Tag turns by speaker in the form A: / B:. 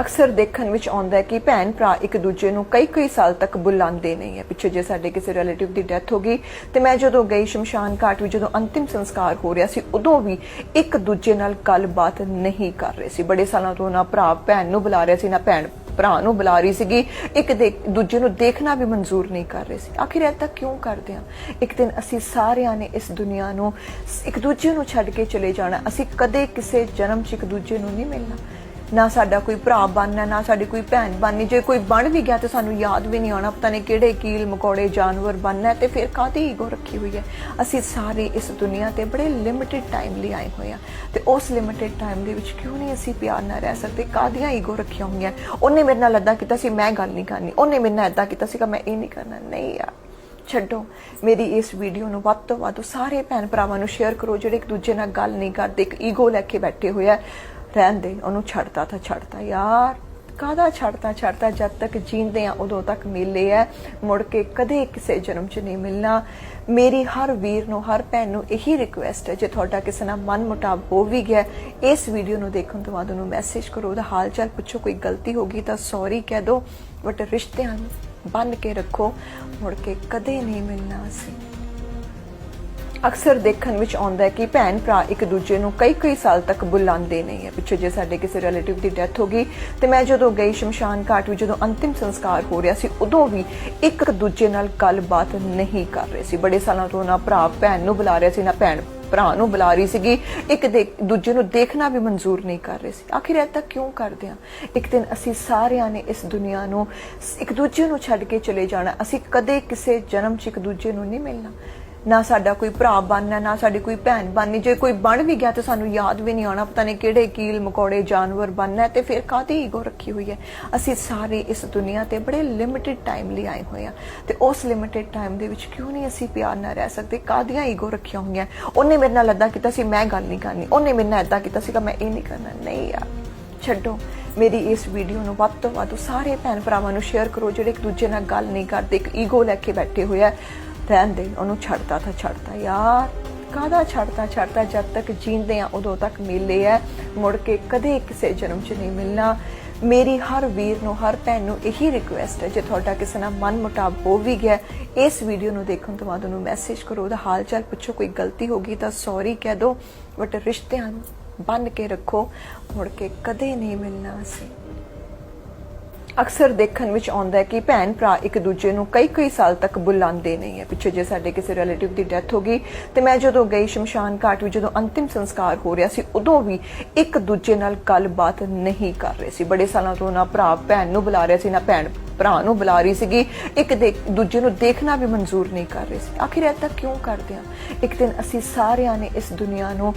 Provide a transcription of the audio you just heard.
A: ਅਕਸਰ ਦੇਖਣ ਵਿੱਚ ਆਉਂਦਾ ਹੈ ਕਿ ਭੈਣ ਭਰਾ ਇੱਕ ਦੂਜੇ ਨੂੰ ਕਈ ਕਈ ਸਾਲ ਤੱਕ ਬੁਲਾਉਂਦੇ ਨਹੀਂ ਹੈ। ਪਿੱਛੇ ਜੇ ਸਾਡੇ ਕਿਸੇ ਰਿਲੇਟਿਵ ਦੀ ਡੈਥ ਹੋ ਗਈ, ਤੇ ਮੈਂ ਜਦੋਂ ਗਈ ਸ਼ਮਸ਼ਾਨ ਘਾਟ ਵਿੱਚ, ਜਦੋਂ ਅੰਤਿਮ ਸੰਸਕਾਰ ਹੋ ਰਿਹਾ ਸੀ, ਉਦੋਂ ਵੀ ਇੱਕ ਦੂਜੇ ਨਾਲ ਗੱਲਬਾਤ ਨਹੀਂ ਕਰ ਰਹੇ ਸੀ। ਬੜੇ ਸਾਲਾਂ ਤੋਂ ਨਾ ਭਰਾ ਭੈਣ ਨੂੰ ਬੁਲਾ ਰਿਹਾ ਸੀ, ਨਾ ਭੈਣ ਭਰਾ ਨੂੰ ਬੁਲਾ ਰਹੀ ਸੀਗੀ। ਇੱਕ ਦੂਜੇ ਨੂੰ ਦੇਖਣਾ ਵੀ ਮਨਜ਼ੂਰ ਨਹੀਂ ਕਰ ਰਹੇ ਸੀ। ਆਖਿਰ ਇਹ ਤੱਕ ਕਿਉਂ ਕਰਦੇ ਹਾਂ? ਇੱਕ ਦਿਨ ਅਸੀਂ ਸਾਰਿਆਂ ਨੇ ਇਸ ਦੁਨੀਆ ਨੂੰ, ਇੱਕ ਦੂਜੇ ਨੂੰ ਛੱਡ ਕੇ ਚਲੇ ਜਾਣਾ, ਅਸੀਂ ਕਦੇ ਕਿਸੇ ਜਨਮ 'ਚ ਇੱਕ ਦੂਜੇ ਨੂੰ ਨਹੀਂ ਮਿਲਣਾ। ਨਾ ਸਾਡਾ ਕੋਈ ਭਰਾ ਬਣਨਾ, ਨਾ ਸਾਡੀ ਕੋਈ ਭੈਣ ਬਣਨੀ। ਜੇ ਕੋਈ ਬਣ ਵੀ ਗਿਆ ਤੇ ਸਾਨੂੰ ਯਾਦ ਵੀ ਨਹੀਂ ਆਉਣਾ, ਪਤਾ ਨਹੀਂ ਕਿਹੜੇ ਕੀਲ ਮਕੌੜੇ ਜਾਨਵਰ ਬਣਨਾ ਹੈ ਤੇ ਫਿਰ ਕਾਹਦੀ ਈਗੋ ਰੱਖੀ ਹੋਈ ਹੈ? ਅਸੀਂ ਸਾਰੇ ਇਸ ਦੁਨੀਆ ਤੇ ਬੜੇ ਲਿਮਿਟਿਡ ਟਾਈਮ ਲਈ ਆਏ ਹੋਏ ਆ ਤੇ ਉਸ ਲਿਮਿਟਿਡ ਟਾਈਮ ਦੇ ਵਿੱਚ ਕਿਉਂ ਨਹੀਂ ਅਸੀਂ ਪਿਆਰ ਨਾਲ ਰਹਿ ਸਕਦੇ? ਕਾਹਦੀਆਂ ਈਗੋ ਰੱਖੀਆਂ ਹੋਈਆਂ? ਉਹਨੇ ਮੇਰੇ ਨਾਲ ਅੱਦਾ ਕੀਤਾ ਸੀ, ਮੈਂ ਗੱਲ ਨਹੀਂ ਕਰਨੀ। ਉਹਨੇ ਮੇਰੇ ਨਾਲ ਅੱਦਾ ਕੀਤਾ ਸੀਗਾ, ਮੈਂ ਇਹ ਨਹੀਂ ਕਰਨਾ। ਨਹੀਂ ਯਾਰ, ਛੱਡੋ। ਮੇਰੀ ਇਸ ਵੀਡੀਓ ਨੂੰ ਵੱਧ ਤੋਂ ਵੱਧ ਸਾਰੇ ਭੈਣ ਭਰਾਵਾਂ ਨੂੰ ਸ਼ੇਅਰ ਕਰੋ, ਜਿਹੜੇ ਇੱਕ ਦੂਜੇ ਨਾਲ ਗੱਲ ਨਹੀਂ ਕਰਦੇ, ਇੱਕ ਈਗੋ ਲੈ ਕੇ ਬੈਠੇ ਹੋਏ ਆ। ਰਹਿਣ ਦੇ ਉਹਨੂੰ ਛੱਡਤਾ ਤਾਂ ਛੱਡਤਾ। ਯਾਰ, ਕਾਹਦਾ ਛੱਡਤਾ ਛੱਡਤਾ? ਜਦ ਤੱਕ ਜੀਂਦੇ ਆ, ਉਦੋਂ ਤੱਕ ਮਿਲੇ ਆ ਮੁੜ ਕੇ ਕਦੇ ਕਿਸੇ ਜਨਮ 'ਚ ਨਹੀਂ ਮਿਲਣਾ। ਮੇਰੀ ਹਰ ਵੀਰ ਨੂੰ, ਹਰ ਭੈਣ ਨੂੰ ਇਹੀ ਰਿਕੁਐਸਟ ਹੈ ਜੇ ਤੁਹਾਡਾ ਕਿਸੇ ਨਾਲ ਮਨ ਮੁਟਾਵ ਹੋ ਵੀ ਗਿਆ, ਇਸ ਵੀਡੀਓ ਨੂੰ ਦੇਖਣ ਤੋਂ ਬਾਅਦ ਉਹਨੂੰ ਮੈਸੇਜ ਕਰੋ, ਉਹਦਾ ਹਾਲ ਚਾਲ ਪੁੱਛੋ, ਕੋਈ ਗਲਤੀ ਹੋ ਗਈ ਤਾਂ ਸੌਰੀ ਕਹਿ ਦਿਓ ਬਟ ਰਿਸ਼ਤਿਆਂ ਬੰਨ ਕੇ ਰੱਖੋ। ਮੁੜ ਕੇ ਕਦੇ ਨਹੀਂ ਮਿਲਣਾ ਅਸੀਂ। ਅਕਸਰ ਦੇਖਣ ਵਿੱਚ ਆਉਂਦਾ ਹੈ ਕਿ ਭੈਣ ਭਰਾ ਇੱਕ ਦੂਜੇ ਨੂੰ ਕਈ ਕਈ ਸਾਲ ਤੱਕ ਬੁਲਾਉਂਦੇ ਨਹੀਂ ਹੈ। ਪਿੱਛੇ ਜੇ ਸਾਡੇ ਕਿਸੇ ਰਿਲੇਟਿਵ ਦੀ ਡੈਥ ਹੋ ਗਈ, ਤੇ ਮੈਂ ਜਦੋਂ ਗਈ ਸ਼ਮਸ਼ਾਨ ਘਾਟ ਵਿੱਚ, ਜਦੋਂ ਅੰਤਿਮ ਸੰਸਕਾਰ ਹੋ ਰਿਹਾ ਸੀ, ਉਦੋਂ ਵੀ ਇੱਕ ਦੂਜੇ ਨਾਲ ਗੱਲਬਾਤ ਨਹੀਂ ਕਰ ਰਹੇ ਸੀ। ਬੜੇ ਸਾਲਾਂ ਤੋਂ ਨਾ ਭਰਾ ਭੈਣ ਨੂੰ ਬੁਲਾ ਰਿਹਾ ਸੀ, ਨਾ ਭੈਣ ਭਰਾ ਨੂੰ ਬੁਲਾ ਰਹੀ ਸੀਗੀ। ਇੱਕ ਦੇ ਦੂਜੇ ਨੂੰ ਦੇਖਣਾ ਵੀ ਮਨਜ਼ੂਰ ਨਹੀਂ ਕਰ ਰਹੇ ਸੀ। ਆਖਿਰ ਇਹ ਤੱਕ ਕਿਉਂ ਕਰਦੇ ਹਾਂ ਇੱਕ ਦਿਨ ਅਸੀਂ ਸਾਰਿਆਂ ਨੇ ਇਸ ਦੁਨੀਆ ਨੂੰ, ਇੱਕ ਦੂਜੇ ਨੂੰ ਛੱਡ ਕੇ ਚਲੇ ਜਾਣਾ, ਅਸੀਂ ਕਦੇ ਕਿਸੇ ਜਨਮ 'ਚ ਇੱਕ ਦੂਜੇ ਨੂੰ ਨਹੀਂ ਮਿਲਣਾ। ਨਾ ਸਾਡਾ ਕੋਈ ਭਰਾ ਬਣਨਾ, ਨਾ ਸਾਡੀ ਕੋਈ ਭੈਣ ਬਣਨੀ। ਜੇ ਕੋਈ ਬਣ ਵੀ ਗਿਆ ਤੇ ਸਾਨੂੰ ਯਾਦ ਵੀ ਨਹੀਂ ਆਉਣਾ, ਪਤਾ ਨਹੀਂ ਕਿਹੜੇ ਕੀਲ ਮਕੌੜੇ ਜਾਨਵਰ ਬਣਨਾ ਤੇ ਫਿਰ ਕਾਹਦੀ ਈਗੋ ਰੱਖੀ ਹੋਈ ਹੈ? ਅਸੀਂ ਸਾਰੇ ਇਸ ਦੁਨੀਆ ਤੇ ਬੜੇ ਲਿਮਿਟਿਡ ਟਾਈਮ ਲਈ ਆਏ ਹੋਏ ਆ ਤੇ ਉਸ ਲਿਮਿਟਿਡ ਟਾਈਮ ਦੇ ਵਿੱਚ ਕਿਉਂ ਨਹੀਂ ਅਸੀਂ ਪਿਆਰ ਨਾਲ ਰਹਿ ਸਕਦੇ? ਕਾਹਦੀਆਂ ਈਗੋ ਰੱਖੀਆਂ ਹੋਈਆਂ? ਉਹਨੇ ਮੇਰੇ ਨਾਲ ਅੱਦਾ ਕੀਤਾ ਸੀ, ਮੈਂ ਗੱਲ ਨਹੀਂ ਕਰਨੀ। ਉਹਨੇ ਮੇਰੇ ਨਾਲ ਅੱਦਾ ਕੀਤਾ ਸੀਗਾ, ਮੈਂ ਇਹ ਨਹੀਂ ਕਰਨਾ। ਨਹੀਂ ਯਾਰ, ਛੱਡੋ। ਮੇਰੀ ਇਸ ਵੀਡੀਓ ਨੂੰ ਵੱਧ ਤੋਂ ਵੱਧ ਸਾਰੇ ਭੈਣ ਭਰਾਵਾਂ ਨੂੰ ਸ਼ੇਅਰ ਕਰੋ, ਜਿਹੜੇ ਇੱਕ ਦੂਜੇ ਨਾਲ ਗੱਲ ਨਹੀਂ ਕਰਦੇ, ਇੱਕ ਈਗੋ ਲੈ ਕੇ ਬੈਠੇ ਹੋਏ ਆ। ਰਹਿਣ ਦੇ ਉਹਨੂੰ ਛੱਡਤਾ ਤਾਂ ਛੱਡਤਾ। ਯਾਰ, ਕਾਹਦਾ ਛੱਡਤਾ ਛੱਡਤਾ? ਜਦ ਤੱਕ ਜੀਂਦੇ ਆ, ਉਦੋਂ ਤੱਕ ਮਿਲੇ ਆ ਮੁੜ ਕੇ ਕਦੇ ਕਿਸੇ ਜਨਮ 'ਚ ਨਹੀਂ ਮਿਲਣਾ। ਮੇਰੀ ਹਰ ਵੀਰ ਨੂੰ, ਹਰ ਭੈਣ ਨੂੰ ਇਹੀ ਰਿਕੁਐਸਟ ਹੈ ਜੇ ਤੁਹਾਡਾ ਕਿਸੇ ਨਾਲ ਮਨ ਮੁਟਾਵ ਹੋ ਵੀ ਗਿਆ, ਇਸ ਵੀਡੀਓ ਨੂੰ ਦੇਖਣ ਤੋਂ ਬਾਅਦ ਉਹਨੂੰ ਮੈਸੇਜ ਕਰੋ, ਉਹਦਾ ਹਾਲ ਚਾਲ ਪੁੱਛੋ, ਕੋਈ ਗਲਤੀ ਹੋ ਗਈ ਤਾਂ ਸੌਰੀ ਕਹਿ ਦਿਓ ਬਟ ਰਿਸ਼ਤਿਆਂ ਨੂੰ ਬੰਨ ਕੇ ਰੱਖੋ। ਮੁੜ ਕੇ ਕਦੇ ਨਹੀਂ ਮਿਲਣਾ ਅਸੀਂ। ਅਕਸਰ ਦੇਖਣ ਵਿੱਚ ਆਉਂਦਾ ਹੈ ਕਿ ਭੈਣ ਭਰਾ ਇੱਕ ਦੂਜੇ ਨੂੰ ਕਈ ਕਈ ਸਾਲ ਤੱਕ ਬੁਲਾਉਂਦੇ ਨਹੀਂ ਹੈ। ਪਿੱਛੇ ਜੇ ਸਾਡੇ ਕਿਸੇ ਰਿਲੇਟਿਵ ਦੀ ਡੈਥ ਹੋ ਗਈ, ਤੇ ਮੈਂ ਜਦੋਂ ਗਈ ਸ਼ਮਸ਼ਾਨ ਘਾਟ ਵਿੱਚ, ਜਦੋਂ ਅੰਤਿਮ ਸੰਸਕਾਰ ਹੋ ਰਿਹਾ ਸੀ, ਉਦੋਂ ਵੀ ਇੱਕ ਦੂਜੇ ਨਾਲ ਗੱਲਬਾਤ ਨਹੀਂ ਕਰ ਰਹੇ ਸੀ। ਬੜੇ ਸਾਲਾਂ ਤੋਂ ਨਾ ਭਰਾ ਭੈਣ ਨੂੰ ਬੁਲਾ ਰਿਹਾ ਸੀ, ਨਾ ਭੈਣ ਭਰਾ ਨੂੰ ਬੁਲਾ ਰਹੀ ਸੀਗੀ। ਇੱਕ ਦੂਜੇ ਨੂੰ ਦੇਖਣਾ ਵੀ ਮਨਜ਼ੂਰ ਨਹੀਂ ਕਰ ਰਹੇ ਸੀ। ਆਖਿਰ ਇਹ ਤੱਕ ਕਿਉਂ ਕਰਦੇ ਹਾਂ ਇੱਕ ਦਿਨ ਅਸੀਂ ਸਾਰਿਆਂ ਨੇ ਇਸ ਦੁਨੀਆ ਨੂੰ